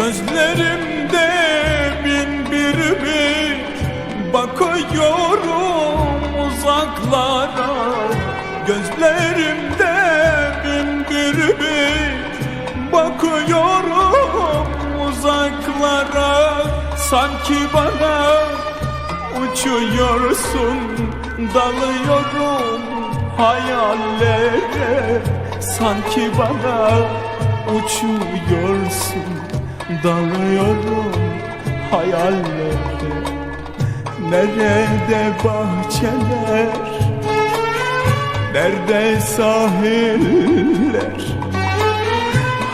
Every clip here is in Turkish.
Gözlerimde bin bir bir Bakıyorum uzaklara. Gözlerimde bin bir bir Bakıyorum uzaklara. Sanki bana uçuyorsun. Dalıyorum hayallere. Sanki bana uçuyorsun Dalıyorum hayallere Nerede bahçeler? Nerede sahiller?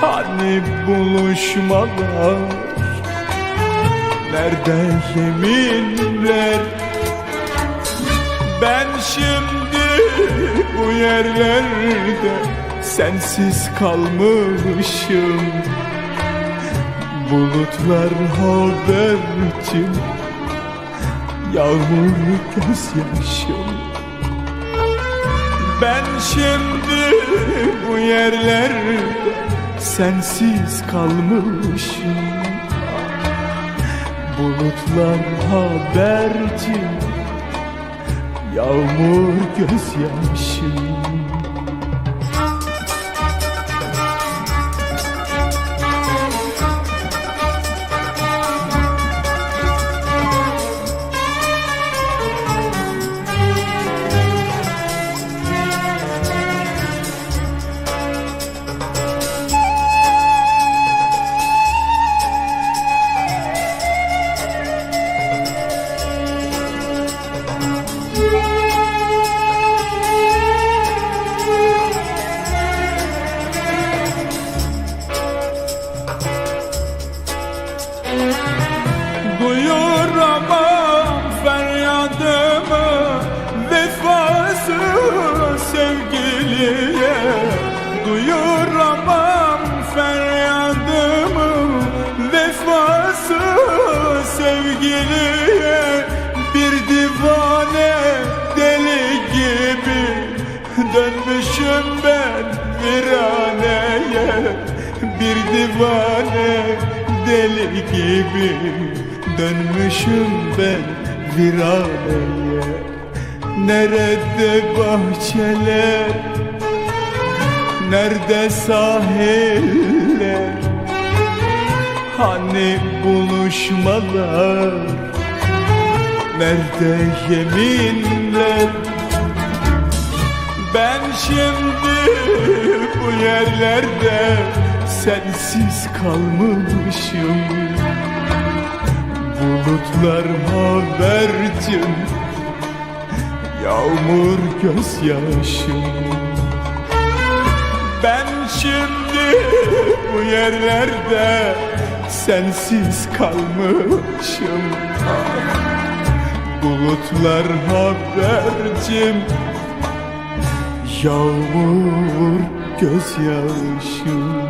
Hani buluşmalar? Nerede yeminler? Ben şimdi bu yerlerde Sensiz kalmışım Bulutlar haberci Yağmur gözyaşım. Ben şimdi bu yerlerde Sensiz kalmışım. Bulutlar haberci Yağmur gözyaşım Dönmüşüm ben viraneye Bir divane deli gibi. Dönmüşüm ben viraneye. Nerede bahçeler? Nerede sahiller? Hani buluşmalar? Nerede yeminler şimdi bu yerlerde Sensiz kalmışım. Bulutlar habercim Yağmur gözyaşım. Ben şimdi bu yerlerde Sensiz kalmışım. Bulutlar habercim Yağmur gözyaşım